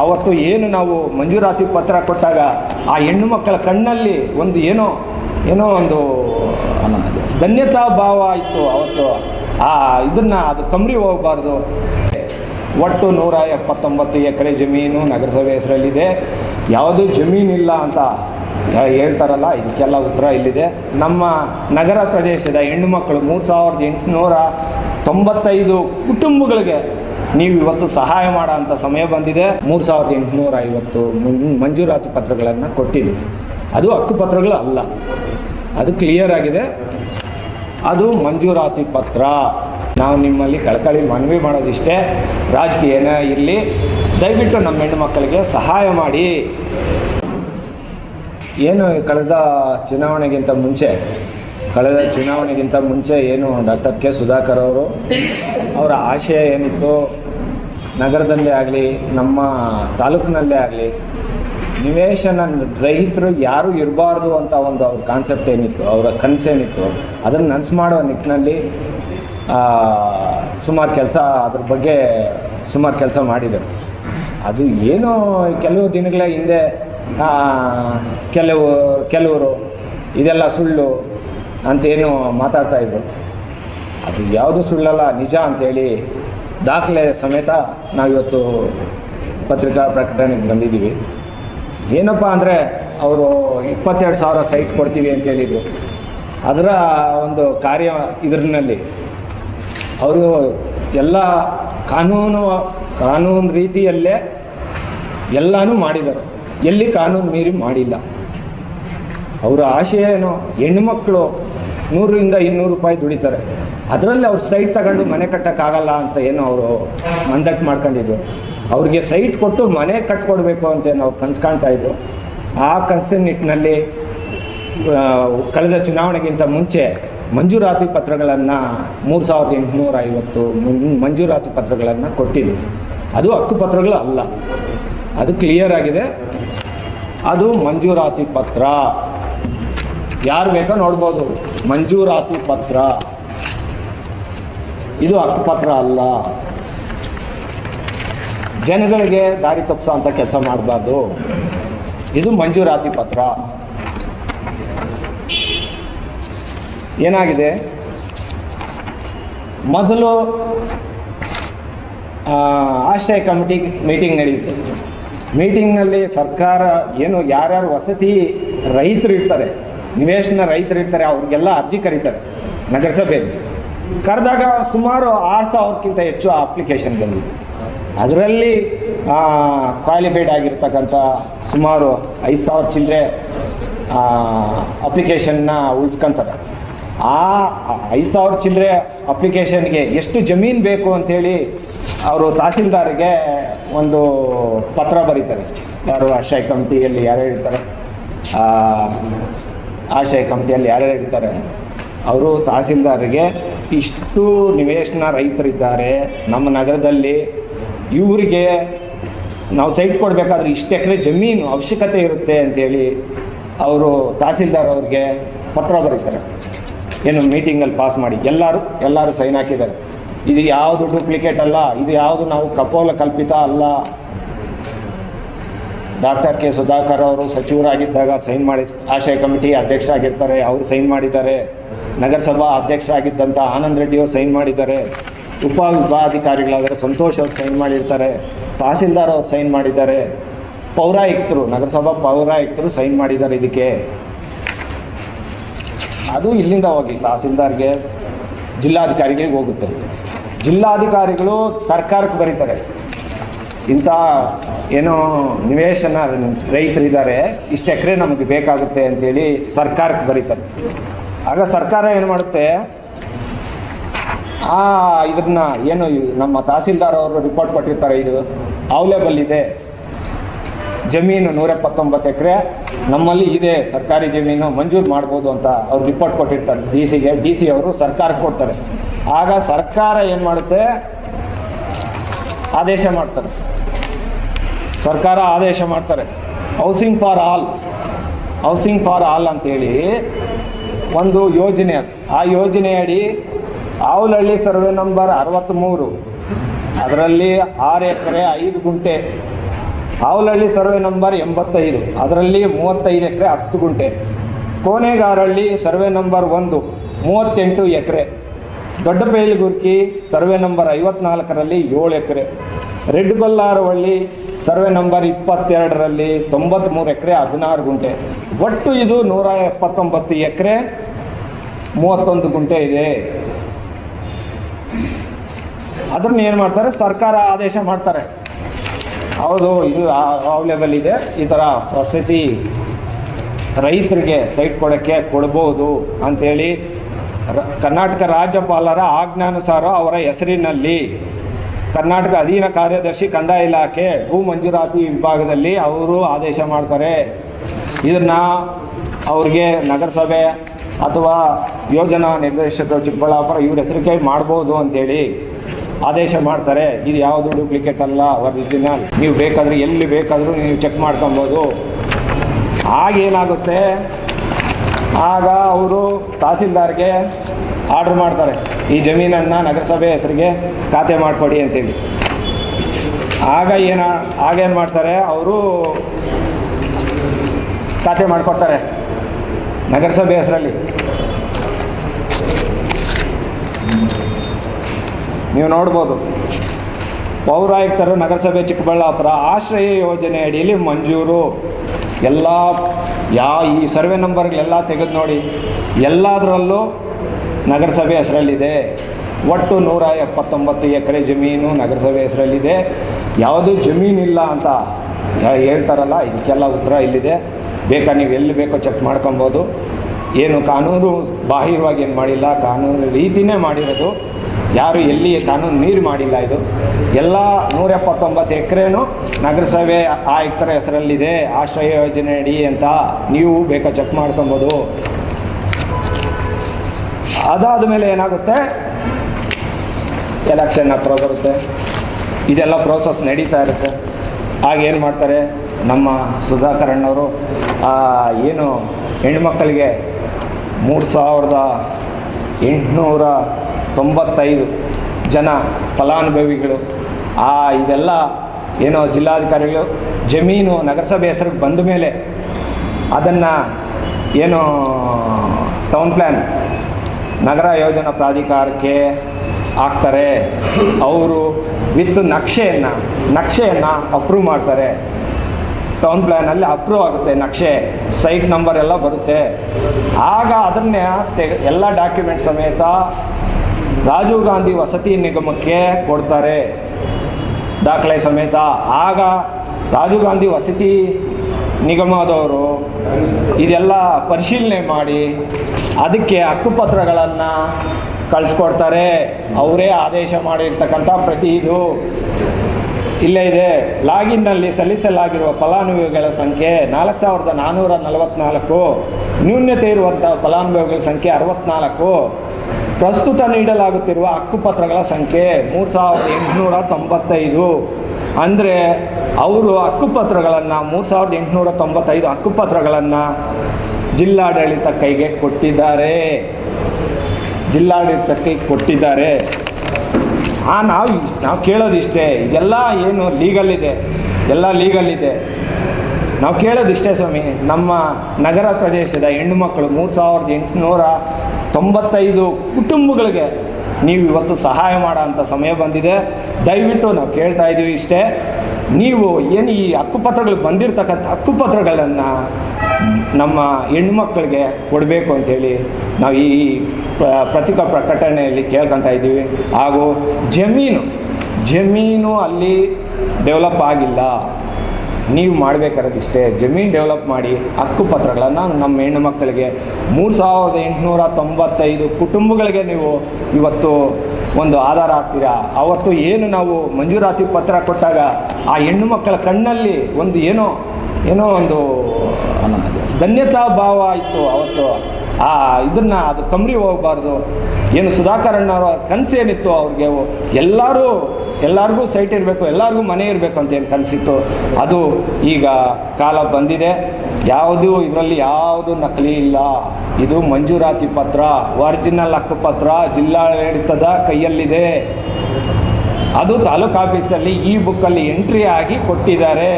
ಅವತ್ತು ಏನು ನಾವು ಮಂಜೂರಾತಿ ಪತ್ರ ಕೊಟ್ಟಾಗ ಆ ಹೆಣ್ಣು ಮಕ್ಕಳ ಕಣ್ಣಲ್ಲಿ ಒಂದು ಏನೋ ಏನೋ ಒಂದು, ಧನ್ಯತಾ ಭಾವ ಇತ್ತು ಅವತ್ತು ಆ ಇದನ್ನ ಅದು ಕಮ್ರಿ ಹೋಗಬಾರ್ದು. ಒಟ್ಟು ನೂರ ಎಪ್ಪತ್ತೊಂಬತ್ತು ಎಕರೆ ಜಮೀನು ನಗರಸಭೆ ಹೆಸರಲ್ಲಿದೆ. ಜಮೀನು ಜಮೀನಿಲ್ಲ ಅಂತ ಹೇಳ್ತಾರಲ್ಲ, ಇದಕ್ಕೆಲ್ಲ ಉತ್ತರ ಇಲ್ಲಿದೆ. ನಮ್ಮ ನಗರ ಪ್ರದೇಶದ ಹೆಣ್ಣು ಮಕ್ಕಳು ಮೂರು ಸಾವಿರದ ಎಂಟುನೂರ ತೊಂಬತ್ತೈದು ಕುಟುಂಬಗಳಿಗೆ ನೀವು ಇವತ್ತು ಸಹಾಯ ಮಾಡೋ ಸಮಯ ಬಂದಿದೆ. ಮೂರು ಸಾವಿರದ ಎಂಟುನೂರ ಐವತ್ತು ಮಂಜೂರಾತಿ ಪತ್ರಗಳನ್ನು ಕೊಟ್ಟಿದ್ದೀವಿ. ಅದು ಹಕ್ಕುಪತ್ರಗಳು ಅಲ್ಲ. ಅದು ಕ್ಲಿಯರ್ ಆಗಿದೆ. ಅದು ಮಂಜೂರಾತಿ ಪತ್ರ. ನಾವು ನಿಮ್ಮಲ್ಲಿ ಕಳಕಳಿ ಮನವಿ ಮಾಡೋದಿಷ್ಟೇ. ರಾಜಕೀಯ ಏನೇ ಇರಲಿ. ದಯವಿಟ್ಟು ನಮ್ಮ ಹೆಣ್ಣು ಮಕ್ಕಳಿಗೆ ಸಹಾಯ ಮಾಡಿ. ಏನು ಕಳೆದ ಚುನಾವಣೆಗಿಂತ ಮುಂಚೆ, ಕಳೆದ ಚುನಾವಣೆಗಿಂತ ಮುಂಚೆ ಏನು ಡಾಕ್ಟರ್ ಕೆ. ಸುಧಾಕರ್ ಅವರು, ಅವರ ಆಶಯ ಏನಿತ್ತು? ನಗರದಲ್ಲೇ ಆಗಲಿ, ನಮ್ಮ ತಾಲೂಕಿನಲ್ಲೇ ಆಗಲಿ, ನಿವೇಶನ ರೈತರು ಯಾರೂ ಇರಬಾರ್ದು ಅಂತ ಒಂದು ಅವ್ರ ಕಾನ್ಸೆಪ್ಟ್ ಏನಿತ್ತು, ಅವರ ಕನಸೇನಿತ್ತು ಅದನ್ನು ನನಸು ಮಾಡೋ ನಿಟ್ಟಿನಲ್ಲಿ ಸುಮಾರು ಕೆಲಸ ಅದ್ರ ಬಗ್ಗೆ ಸುಮಾರು ಕೆಲಸ ಮಾಡಿದರು ಅದು ಏನೋ ಕೆಲವು ದಿನಗಳ ಹಿಂದೆ ಕೆಲವು, ಕೆಲವರು, ಇದೆಲ್ಲ ಸುಳ್ಳು ಅಂತೇನು ಮಾತಾಡ್ತಾಯಿದ್ರು ಅದು ಯಾವುದು ಸುಳ್ಳಲ್ಲ, ನಿಜ ಅಂತೇಳಿ ದಾಖಲೆ ಸಮೇತ ನಾವಿವತ್ತು ಪತ್ರಿಕಾ ಪ್ರಕಟಣೆಗೆ ಬಂದಿದ್ದೀವಿ. ಏನಪ್ಪ ಅಂದರೆ ಅವರು ಇಪ್ಪತ್ತೆರಡು ಸಾವಿರ ಸೈಟ್ ಕೊಡ್ತೀವಿ ಅಂತ ಹೇಳಿದರು. ಅದರ ಒಂದು ಕಾರ್ಯ ಇದರಲ್ಲಿ ಅವರು ಎಲ್ಲ ಕಾನೂನು ಕಾನೂನು ರೀತಿಯಲ್ಲೇ ಎಲ್ಲನೂ ಮಾಡಿದರು. ಎಲ್ಲಿ ಕಾನೂನು ಮೀರಿ ಮಾಡಿಲ್ಲ. ಅವರ ಆಶಯ ಏನು? ಹೆಣ್ಣುಮಕ್ಕಳು ನೂರರಿಂದ ಇನ್ನೂರು ರೂಪಾಯಿ ದುಡಿತಾರೆ. ಅದರಲ್ಲಿ ಅವ್ರು ಸೈಟ್ ತಗೊಂಡು ಮನೆ ಕಟ್ಟೋಕ್ಕಾಗಲ್ಲ ಅಂತ ಏನು ಅವರು ಮಂದಟ್ಟು ಮಾಡ್ಕೊಂಡಿದ್ರು. ಅವ್ರಿಗೆ ಸೈಟ್ ಕೊಟ್ಟು ಮನೆ ಕಟ್ಕೊಡ್ಬೇಕು ಅಂತ ಅವ್ರು ಕನ್ಸು ಕಾಣ್ತಾ ಇದ್ರು. ಆ ಕನಸಿನ ನಿಟ್ಟಿನಲ್ಲಿ ಕಳೆದ ಚುನಾವಣೆಗಿಂತ ಮುಂಚೆ ಮಂಜೂರಾತಿ ಪತ್ರಗಳನ್ನು ಮೂರು ಸಾವಿರದ ಎಂಟುನೂರ ಐವತ್ತು ಮಂಜೂರಾತಿ ಪತ್ರಗಳನ್ನು ಕೊಟ್ಟಿದ್ರು. ಅದು ಹಕ್ಕುಪತ್ರಗಳು ಅಲ್ಲ. ಅದು ಕ್ಲಿಯರ್ ಆಗಿದೆ. ಅದು ಮಂಜೂರಾತಿ ಪತ್ರ. ಯಾರು ಬೇಕೋ ನೋಡ್ಬೋದು. ಮಂಜೂರಾತಿ ಪತ್ರ. ಇದು ಹಕ್ಕುಪತ್ರ ಅಲ್ಲ. ಜನಗಳಿಗೆ ದಾರಿ ತಪ್ಪಿಸೋ ಅಂತ ಕೆಲಸ ಮಾಡಬಾರ್ದು. ಇದು ಮಂಜೂರಾತಿ ಪತ್ರ. ಏನಾಗಿದೆ? ಮೊದಲು ಆಶ್ರಯ ಕಮಿಟಿ ಮೀಟಿಂಗ್ ನಡೆಯುತ್ತೆ ಮೀಟಿಂಗ್ನಲ್ಲಿ ಸರ್ಕಾರ ಏನು ಯಾರ್ಯಾರು ವಸತಿ ರೈತರು ಇರ್ತಾರೆ, ನಿವೇಶನ ರೈತರು ಇರ್ತಾರೆ, ಅವ್ರಿಗೆಲ್ಲ ಅರ್ಜಿ ಕರೀತಾರೆ ನಗರಸಭೆಯಲ್ಲಿ. ಕರೆದಾಗ ಸುಮಾರು ಆರು ಸಾವಿರಕ್ಕಿಂತ ಹೆಚ್ಚು ಅಪ್ಲಿಕೇಶನ್ ಬಂದಿತ್ತು. ಅದರಲ್ಲಿ ಕ್ವಾಲಿಫೈಡ್ ಆಗಿರ್ತಕ್ಕಂಥ ಸುಮಾರು ಐದು ಸಾವಿರ ಚಿಲ್ಲರೆ ಅಪ್ಲಿಕೇಶನ್ನ ಉಳಿಸ್ಕೊಂತಾರೆ. ಆ ಐದು ಸಾವಿರ ಚಿಲ್ಲರೆ ಅಪ್ಲಿಕೇಶನ್ಗೆ ಎಷ್ಟು ಜಮೀನು ಬೇಕು ಅಂತೇಳಿ ಅವರು ತಹಸೀಲ್ದಾರ್ಗೆ ಒಂದು ಪತ್ರ ಬರೀತಾರೆ. ಯಾರು ಆಶಯ ಕಮಿಟಿಯಲ್ಲಿ ಯಾರು ಹೇಳ್ತಾರೆ? ಆ, ಆಶ್ರಯ ಕಮಿಟಿಯಲ್ಲಿ ಯಾರು ಹೇಳ್ತಾರೆ? ಅವರು ತಹಸೀಲ್ದಾರ್ಗೆ ಇಷ್ಟು ನಿವೇಶನ ರೈತರಿದ್ದಾರೆ. ನಮ್ಮ ನಗರದಲ್ಲಿ ಇವರಿಗೆ ನಾವು ಸೈಟ್ ಕೊಡಬೇಕಾದ್ರೆ ಇಷ್ಟು ಎಕರೆ ಜಮೀನು ಅವಶ್ಯಕತೆ ಇರುತ್ತೆ ಅಂತೇಳಿ ಅವರು ತಹಸೀಲ್ದಾರ್ ಅವ್ರಿಗೆ ಪತ್ರ ಬರೀತಾರೆ. ಏನು ಮೀಟಿಂಗಲ್ಲಿ ಪಾಸ್ ಮಾಡಿ. ಎಲ್ಲರೂ ಎಲ್ಲರೂ ಸೈನ್ ಹಾಕಿದ್ದಾರೆ. ಇದು ಯಾವುದು ಡೂಪ್ಲಿಕೇಟ್ ಅಲ್ಲ, ಇದು ಯಾವುದು ನಾವು ಕಪೋಲ ಕಲ್ಪಿತ ಅಲ್ಲ. ಡಾಕ್ಟರ್ ಕೆ ಸುಧಾಕರ್ ಅವರು ಸಚಿವರಾಗಿದ್ದಾಗ ಸೈನ್ ಮಾಡಿ ಆಶಯ ಕಮಿಟಿ ಅಧ್ಯಕ್ಷರಾಗಿರ್ತಾರೆ, ಅವರು ಸೈನ್ ಮಾಡಿದ್ದಾರೆ. ನಗರಸಭಾ ಅಧ್ಯಕ್ಷರಾಗಿದ್ದಂಥ ಆನಂದ್ ರೆಡ್ಡಿ ಅವರು ಸೈನ್ ಮಾಡಿದ್ದಾರೆ. ಉಪ ವಿಭಾಗಾಧಿಕಾರಿಗಳಾದರೆ ಸಂತೋಷ್ ಅವರು ಸೈನ್ ಮಾಡಿರ್ತಾರೆ. ತಹಸೀಲ್ದಾರ್ ಅವರು ಸೈನ್ ಮಾಡಿದ್ದಾರೆ. ಪೌರಾಯುಕ್ತರು, ನಗರಸಭಾ ಪೌರಾಯುಕ್ತರು ಸೈನ್ ಮಾಡಿದ್ದಾರೆ ಇದಕ್ಕೆ. ಅದು ಇಲ್ಲಿಂದ ಹೋಗಿ, ತಹಸೀಲ್ದಾರ್ಗೆ, ಜಿಲ್ಲಾಧಿಕಾರಿಗಳಿಗೆ ಹೋಗುತ್ತೆ. ಜಿಲ್ಲಾಧಿಕಾರಿಗಳು ಸರ್ಕಾರಕ್ಕೆ ಬರೀತಾರೆ. ಇಂಥ ಏನೋ ನಿವೇಶನ ರೈತರಿದ್ದಾರೆ, ಇಷ್ಟು ಎಕರೆ ನಮಗೆ ಬೇಕಾಗುತ್ತೆ ಅಂತೇಳಿ ಸರ್ಕಾರಕ್ಕೆ ಬರೀತಾರೆ. ಆಗ ಸರ್ಕಾರ ಏನು ಮಾಡುತ್ತೆ? ಆ, ಇದನ್ನ ಏನು ನಮ್ಮ ತಹಸೀಲ್ದಾರ್ ಅವರು ರಿಪೋರ್ಟ್ ಕೊಟ್ಟಿರ್ತಾರೆ ಇದು, ಅವೈಲೇಬಲ್ ಇದೆ. ಜಮೀನು ನೂರ ಎಪ್ಪತ್ತೊಂಬತ್ತು ಎಕರೆ, ನಮ್ಮಲ್ಲಿ ಇದೆ, ಸರ್ಕಾರಿ ಜಮೀನು, ಮಂಜೂರು ಮಾಡ್ಬೋದು ಅಂತ ಅವ್ರು ರಿಪೋರ್ಟ್ ಕೊಟ್ಟಿರ್ತಾರೆ. ಡಿ ಸಿಗೆ ಡಿ ಸಿ ಅವರು ಸರ್ಕಾರಕ್ಕೆ ಕೊಡ್ತಾರೆ. ಆಗ ಸರ್ಕಾರ ಏನು ಮಾಡುತ್ತೆ? ಆದೇಶ ಮಾಡ್ತಾರೆ. ಸರ್ಕಾರ ಆದೇಶ ಮಾಡ್ತಾರೆ. Housing for all housing for all ಅಂತೇಳಿ ಒಂದು ಯೋಜನೆ ಅದು. ಆ ಯೋಜನೆಯಡಿ ಆವುಲಹಳ್ಳಿ ಸರ್ವೆ ನಂಬರ್ ಅರವತ್ತ್ಮೂರು ಅದರಲ್ಲಿ ಆರು ಎಕರೆ, ಐದು ಗುಂಟೆ. ಆವುಲಹಳ್ಳಿ ಸರ್ವೆ ನಂಬರ್ ಎಂಬತ್ತೈದು. ಅದರಲ್ಲಿ ಮೂವತ್ತೈದು ಎಕರೆ, ಹತ್ತು ಗುಂಟೆ. ಕೋನೆಗಾರಹಳ್ಳಿ ಸರ್ವೆ ನಂಬರ್ ಒಂದು, ಮೂವತ್ತೆಂಟು ಎಕರೆ. ದೊಡ್ಡಬೇಲ್ಗುರ್ಕಿ ಸರ್ವೆ ನಂಬರ್ ಐವತ್ನಾಲ್ಕರಲ್ಲಿ ಏಳು ಎಕರೆ. ರೆಡ್ ಗೊಲ್ಲಾರವಳ್ಳಿ ಸರ್ವೆ ನಂಬರ್ ಇಪ್ಪತ್ತೆರಡರಲ್ಲಿ ತೊಂಬತ್ತ್ಮೂರು ಎಕರೆ, ಹದಿನಾರು ಗುಂಟೆ. ಒಟ್ಟು ಇದು ನೂರ ಎಪ್ಪತ್ತೊಂಬತ್ತು ಎಕರೆ, ಮೂವತ್ತೊಂದು ಗುಂಟೆ ಇದೆ. ಅದನ್ನ ಏನು ಮಾಡ್ತಾರೆ? ಸರ್ಕಾರ ಆದೇಶ ಮಾಡ್ತಾರೆ. ಹೌದು, ಇದು ಅವೈಲೇಬಲ್ ಇದೆ. ಈ ಥರ ವಸತಿ ರೈತರಿಗೆ ಸೈಟ್ ಕೊಡೋಕ್ಕೆ ಕೊಡ್ಬೋದು ಅಂಥೇಳಿ ಕರ್ನಾಟಕ ರಾಜ್ಯಪಾಲರ ಆಜ್ಞಾನುಸಾರ ಅವರ ಹೆಸರಿನಲ್ಲಿ ಕರ್ನಾಟಕ ಅಧೀನ ಕಾರ್ಯದರ್ಶಿ ಕಂದಾಯ ಇಲಾಖೆ ಭೂ ಮಂಜೂರಾತಿ ವಿಭಾಗದಲ್ಲಿ ಅವರು ಆದೇಶ ಮಾಡ್ತಾರೆ. ಇದನ್ನು ಅವ್ರಿಗೆ ನಗರಸಭೆ ಅಥವಾ ಯೋಜನಾ ನಿರ್ದೇಶಕ ಚಿಕ್ಕಬಳ್ಳಾಪುರ ಇವ್ರ ಹೆಸರಿಕೆ ಮಾಡ್ಬೋದು ಅಂತೇಳಿ ಆದೇಶ ಮಾಡ್ತಾರೆ. ಇದು ಯಾವುದು ಡೂಪ್ಲಿಕೇಟ್ ಅಲ್ಲ ಒರಿಜಿನಲ್ ನೀವು ಬೇಕಾದರೆ ಎಲ್ಲಿ ಬೇಕಾದರೂ ನೀವು ಚೆಕ್ ಮಾಡ್ಕೊಬೋದು. ಆಗೇನಾಗುತ್ತೆ ಆಗ ಅವರು ತಹಸೀಲ್ದಾರ್ಗೆ ಆರ್ಡ್ರ್ ಮಾಡ್ತಾರೆ. ಈ ಜಮೀನನ್ನು ನಗರಸಭೆ ಹೆಸರಿಗೆ ಖಾತೆ ಮಾಡಿಕೊಡಿ ಅಂತೇಳಿ. ಆಗ ಏನ ಆಗೇನು ಮಾಡ್ತಾರೆ, ಅವರು ಖಾತೆ ಮಾಡಿಕೊಡ್ತಾರೆ ನಗರಸಭೆ ಹೆಸರಲ್ಲಿ. ನೀವು ನೋಡ್ಬೋದು. ಪೌರಾಯುಕ್ತರು ನಗರಸಭೆ ಚಿಕ್ಕಬಳ್ಳಾಪುರ ಆಶ್ರಯ ಯೋಜನೆ ಅಡಿಯಲ್ಲಿ ಮಂಜೂರು. ಎಲ್ಲ, ಯಾ, ಈ ಸರ್ವೆ ನಂಬರ್ಗಳೆಲ್ಲ ತೆಗೆದು ನೋಡಿ. ಎಲ್ಲದರಲ್ಲೂ ನಗರಸಭೆ ಹೆಸರಲ್ಲಿದೆ. ಒಟ್ಟು ನೂರ ಎಪ್ಪತ್ತೊಂಬತ್ತು ಎಕರೆ ಜಮೀನು ನಗರಸಭೆ ಹೆಸರಲ್ಲಿದೆ. ಯಾವುದೂ ಜಮೀನಿಲ್ಲ ಅಂತ ಹೇಳ್ತಾರಲ್ಲ, ಇದಕ್ಕೆಲ್ಲ ಉತ್ತರ ಇಲ್ಲಿದೆ. ಬೇಕಾ ನೀವು ಎಲ್ಲಿ ಬೇಕೋ ಚೆಕ್ ಮಾಡ್ಕೊಬೋದು. ಏನು ಕಾನೂನು ಬಾಹಿರವಾಗಿ ಏನು ಮಾಡಿಲ್ಲ, ಕಾನೂನು ರೀತಿನೇ ಮಾಡಿರೋದು. ಯಾರು ಎಲ್ಲಿ ಕಾನೂನು ನೀರು ಮಾಡಿಲ್ಲ ಇದು. ಎಲ್ಲ ನೂರ ಎಪ್ಪತ್ತೊಂಬತ್ತು ಎಕರೆನೂ ನಗರಸಭೆ ಆಯುಕ್ತರ ಹೆಸರಲ್ಲಿದೆ. ಆಶ್ರಯ ಯೋಜನೆ ಅಡಿ ಅಂತ ನೀವು ಬೇಕಾ ಚೆಕ್ ಮಾಡ್ಕೊಬೋದು. ಅದಾದ ಮೇಲೆ ಏನಾಗುತ್ತೆ? ಎಲೆಕ್ಷನ್ ಹತ್ರ ಬರುತ್ತೆ. ಇದೆಲ್ಲ ಪ್ರೋಸೆಸ್ ನಡೀತಾ ಇರುತ್ತೆ. ಆಗ ಏನು ಮಾಡ್ತಾರೆ? ನಮ್ಮ ಸುಧಾಕರಣ್ಣವರು ಏನು ಹೆಣ್ಮಕ್ಕಳಿಗೆ ಮೂರು ಸಾವಿರದ ಎಂಟುನೂರ ತೊಂಬತ್ತೈದು ಜನ ಫಲಾನುಭವಿಗಳು, ಆ, ಇದೆಲ್ಲ ಏನೋ ಜಿಲ್ಲಾಧಿಕಾರಿಗಳು ಜಮೀನು ನಗರಸಭೆ ಹೆಸರಿಗೆ ಬಂದ ಮೇಲೆ ಅದನ್ನು ಏನು ಟೌನ್ ಪ್ಲ್ಯಾನ್ ನಗರ ಯೋಜನಾ ಪ್ರಾಧಿಕಾರಕ್ಕೆ ಹಾಕ್ತಾರೆ ಅವರು ವಿತ್ ನಕ್ಷೆಯನ್ನು ನಕ್ಷೆಯನ್ನು ಅಪ್ರೂವ್ ಮಾಡ್ತಾರೆ. ಟೌನ್ ಪ್ಲ್ಯಾನಲ್ಲಿ ಅಪ್ರೂವ್ ಆಗುತ್ತೆ ನಕ್ಷೆ ಸೈಟ್ ನಂಬರ್ ಎಲ್ಲ ಬರುತ್ತೆ. ಆಗ ಅದನ್ನೇ ತೆ ಎಲ್ಲ ಡಾಕ್ಯುಮೆಂಟ್ ಸಮೇತ ರಾಜೀವ್ ಗಾಂಧಿ ವಸತಿ ನಿಗಮಕ್ಕೆ ಕೊಡ್ತಾರೆ. ದಾಖಲೆ ಸಮೇತ. ಆಗ ರಾಜೀವ್ ಗಾಂಧಿ ವಸತಿ ನಿಗಮದವರು ಇದೆಲ್ಲ ಪರಿಶೀಲನೆ ಮಾಡಿ ಅದಕ್ಕೆ ಹಕ್ಕುಪತ್ರಗಳನ್ನು ಕಳಿಸ್ಕೊಡ್ತಾರೆ. ಅವರೇ ಆದೇಶ ಮಾಡಿರ್ತಕ್ಕಂಥ ಪ್ರತಿ ಇದು ಇಲ್ಲೇ ಇದೆ. ಲಾಗಿನ್ನಲ್ಲಿ ಸಲ್ಲಿಸಲಾಗಿರುವ ಫಲಾನುಭವಿಗಳ ಸಂಖ್ಯೆ ನಾಲ್ಕು ಸಾವಿರದ ನಾನ್ನೂರ ನಲವತ್ತ್ನಾಲ್ಕು ನ್ಯೂನ್ಯತೆ ಇರುವಂಥ ಫಲಾನುಭವಿಗಳ ಸಂಖ್ಯೆ ಅರವತ್ನಾಲ್ಕು, ಪ್ರಸ್ತುತ ನೀಡಲಾಗುತ್ತಿರುವ ಹಕ್ಕುಪತ್ರಗಳ ಸಂಖ್ಯೆ ಮೂರು ಸಾವಿರದ ಎಂಟುನೂರ ತೊಂಬತ್ತೈದು. ಅಂದರೆ ಅವರು ಹಕ್ಕುಪತ್ರಗಳನ್ನು ಮೂರು ಸಾವಿರದ ಎಂಟುನೂರ ತೊಂಬತ್ತೈದು ಹಕ್ಕುಪತ್ರಗಳನ್ನು ಜಿಲ್ಲಾಡಳಿತ ಕೈಗೆ ಕೊಟ್ಟಿದ್ದಾರೆ. ಜಿಲ್ಲಾಡಳಿತಕ್ಕೆ ಕೊಟ್ಟಿದ್ದಾರೆ. ಆ ನಾವು ನಾವು ಕೇಳೋದಿಷ್ಟೇ, ಇದೆಲ್ಲ ಏನು ಲೀಗಲ್ ಇದೆ, ಎಲ್ಲ ಲೀಗಲ್ ಇದೆ. ನಾವು ಕೇಳೋದಿಷ್ಟೇ ಸ್ವಾಮಿ, ನಮ್ಮ ನಗರ ಪ್ರದೇಶದ ಹೆಣ್ಣು ಮಕ್ಕಳು ಮೂರು ಸಾವಿರದ ಎಂಟುನೂರ ತೊಂಬತ್ತೈದು ಕುಟುಂಬಗಳಿಗೆ ನೀವು ಇವತ್ತು ಸಹಾಯ ಮಾಡೋ ಅಂಥ ಸಮಯ ಬಂದಿದೆ. ದಯವಿಟ್ಟು ನಾವು ಕೇಳ್ತಾ ಇದ್ದೀವಿ ಇಷ್ಟೇ. ನೀವು ಏನು ಈ ಹಕ್ಕುಪತ್ರಗಳು ಬಂದಿರತಕ್ಕಂಥ ಹಕ್ಕುಪತ್ರಗಳನ್ನು ನಮ್ಮ ಹೆಣ್ಮಕ್ಳಿಗೆ ಕೊಡಬೇಕು ಅಂಥೇಳಿ ನಾವು ಈ ಪ್ರ- ಪತ್ರಿಕಾ ಪ್ರಕಟಣೆಯಲ್ಲಿ ಕೇಳ್ಕೊತಾ ಇದ್ದೀವಿ ಹಾಗೂ ಜಮೀನು ಜಮೀನು ಅಲ್ಲಿ ಡೆವಲಪ್ ಆಗಿಲ್ಲ. ನೀವು ಮಾಡಬೇಕಾಗಿರೋದಿಷ್ಟೇ ಜಮೀನು ಡೆವಲಪ್ ಮಾಡಿ ಹಕ್ಕುಪತ್ರಗಳನ್ನು ನಮ್ಮ ಹೆಣ್ಣು ಮಕ್ಕಳಿಗೆ ಮೂರು ಸಾವಿರದ ಎಂಟುನೂರ ತೊಂಬತ್ತೈದು ಕುಟುಂಬಗಳಿಗೆ ನೀವು ಇವತ್ತು ಒಂದು ಆಧಾರ ಆಗ್ತೀರಾ ಅವತ್ತು ಏನು ನಾವು ಮಂಜೂರಾತಿ ಪತ್ರ ಕೊಟ್ಟಾಗ ಆ ಹೆಣ್ಣು ಮಕ್ಕಳ ಕಣ್ಣಲ್ಲಿ ಒಂದು ಏನೋ ಏನೋ ಒಂದು ಧನ್ಯತಾ ಭಾವ ಇತ್ತು ಅವತ್ತು. ಆ ಇದನ್ನು ಅದು ಕಮ್ರಿ ಹೋಗಬಾರ್ದು. ಏನು ಸುಧಾಕರ್ ಕನಸೇನಿತ್ತು ಕನಸು ಏನಿತ್ತು ಅವ್ರಿಗೆ, ಎಲ್ಲರೂ, ಎಲ್ಲರಿಗೂ ಸೈಟ್ ಇರಬೇಕು, ಎಲ್ಲರಿಗೂ ಮನೆ ಇರಬೇಕು ಅಂತ ಏನು ಕನಸಿತ್ತು. ಅದು ಈಗ ಕಾಲ ಬಂದಿದೆ. ಯಾವುದು ಇದರಲ್ಲಿ ಯಾವುದು ನಕಲಿ ಇಲ್ಲ. ಇದು ಮಂಜೂರಾತಿ ಪತ್ರ, ಒರಿಜಿನಲ್ ಹಕ್ಕುಪತ್ರ ಜಿಲ್ಲಾಡಳಿತದ ಕೈಯಲ್ಲಿದೆ. ಅದು ತಾಲೂಕು ಆಫೀಸಲ್ಲಿ ಈ ಬುಕ್ಕಲ್ಲಿ ಎಂಟ್ರಿ ಆಗಿ ಕೊಟ್ಟಿದ್ದಾರೆ.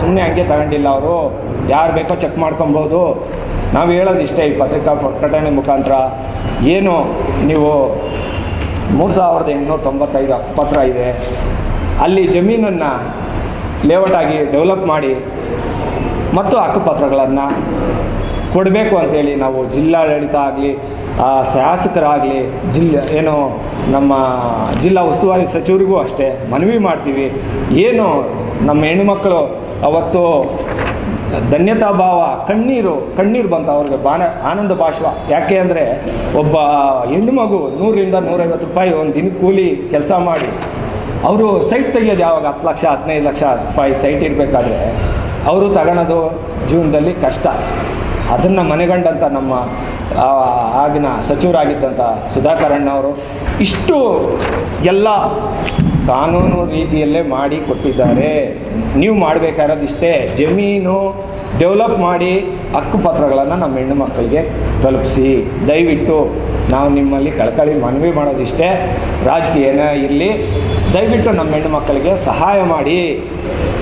ಸುಮ್ಮನೆ ಹಂಗೆ ತಗೊಂಡಿಲ್ಲ ಅವರು. ಯಾರು ಬೇಕೋ ಚೆಕ್ ಮಾಡ್ಕೊಬೋದು. ನಾವು ಹೇಳೋದು ಇಷ್ಟೇ ಈ ಪತ್ರಿಕಾ ಪ್ರಕಟಣೆ ಮುಖಾಂತರ. ಏನು ನೀವು ಮೂರು ಸಾವಿರದ ಎಂಟುನೂರ ತೊಂಬತ್ತೈದು ಪತ್ರ ಇದೆ. ಅಲ್ಲಿ ಜಮೀನನ್ನು ಲೇಔಟಾಗಿ ಡೆವಲಪ್ ಮಾಡಿ ಮತ್ತು ಹಕ್ಕುಪತ್ರಗಳನ್ನು ಕೊಡಬೇಕು ಅಂತೇಳಿ ನಾವು ಜಿಲ್ಲಾಡಳಿತ ಆಗಲಿ ಶಾಸಕರಾಗಲಿ, ಜಿಲ್ಲೆ ಏನು ನಮ್ಮ ಜಿಲ್ಲಾ ಉಸ್ತುವಾರಿ ಸಚಿವರಿಗೂ ಅಷ್ಟೇ ಮನವಿ ಮಾಡ್ತೀವಿ. ಏನು ನಮ್ಮ ಹೆಣ್ಣುಮಕ್ಕಳು ಅವತ್ತು ಧನ್ಯತಾ ಭಾವ ಕಣ್ಣೀರು ಕಣ್ಣೀರು ಬಂತ ಅವ್ರಿಗೆ ಬಾನ ಆನಂದ ಭಾಷ್ವ. ಯಾಕೆ ಅಂದರೆ ಒಬ್ಬ ಹೆಣ್ಣು ಮಗು ನೂರರಿಂದ ನೂರೈವತ್ತು ರೂಪಾಯಿ ಒಂದು ದಿನ ಕೂಲಿ ಕೆಲಸ ಮಾಡಿ, ಅವರು ಸೈಟ್ ತೆಗಿಯೋದು ಯಾವಾಗ? ಹತ್ತು ಲಕ್ಷ, ಹದಿನೈದು ಲಕ್ಷ ರೂಪಾಯಿ ಸೈಟ್ ಇರಬೇಕಾದ್ರೆ ಅವರು ತಗೊಳೋದು ಜೀವನದಲ್ಲಿ ಕಷ್ಟ. ಅದನ್ನು ಮನೆಗಂಡಂಥ ನಮ್ಮ ಆಗಿನ ಸಚಿವರಾಗಿದ್ದಂಥ ಸುಧಾಕರಣ್ಣವರು ಇಷ್ಟು ಎಲ್ಲ ಕಾನೂನು ರೀತಿಯಲ್ಲೇ ಮಾಡಿ ಕೊಟ್ಟಿದ್ದಾರೆ. ನೀವು ಮಾಡಬೇಕಾಗಿರೋದಿಷ್ಟೇ ಜಮೀನು ಡೆವಲಪ್ ಮಾಡಿ ಹಕ್ಕುಪತ್ರಗಳನ್ನು ನಮ್ಮ ಹೆಣ್ಣು ಮಕ್ಕಳಿಗೆ ತಲುಪಿಸಿ. ದಯವಿಟ್ಟು ನಾವು ನಿಮ್ಮಲ್ಲಿ ಕಳಕಳಿ ಮನವಿ ಮಾಡೋದಿಷ್ಟೇ ರಾಜಕೀಯನೇ ಇರಲಿ. ದಯವಿಟ್ಟು ನಮ್ಮ ಹೆಣ್ಣು ಮಕ್ಕಳಿಗೆ ಸಹಾಯ ಮಾಡಿ.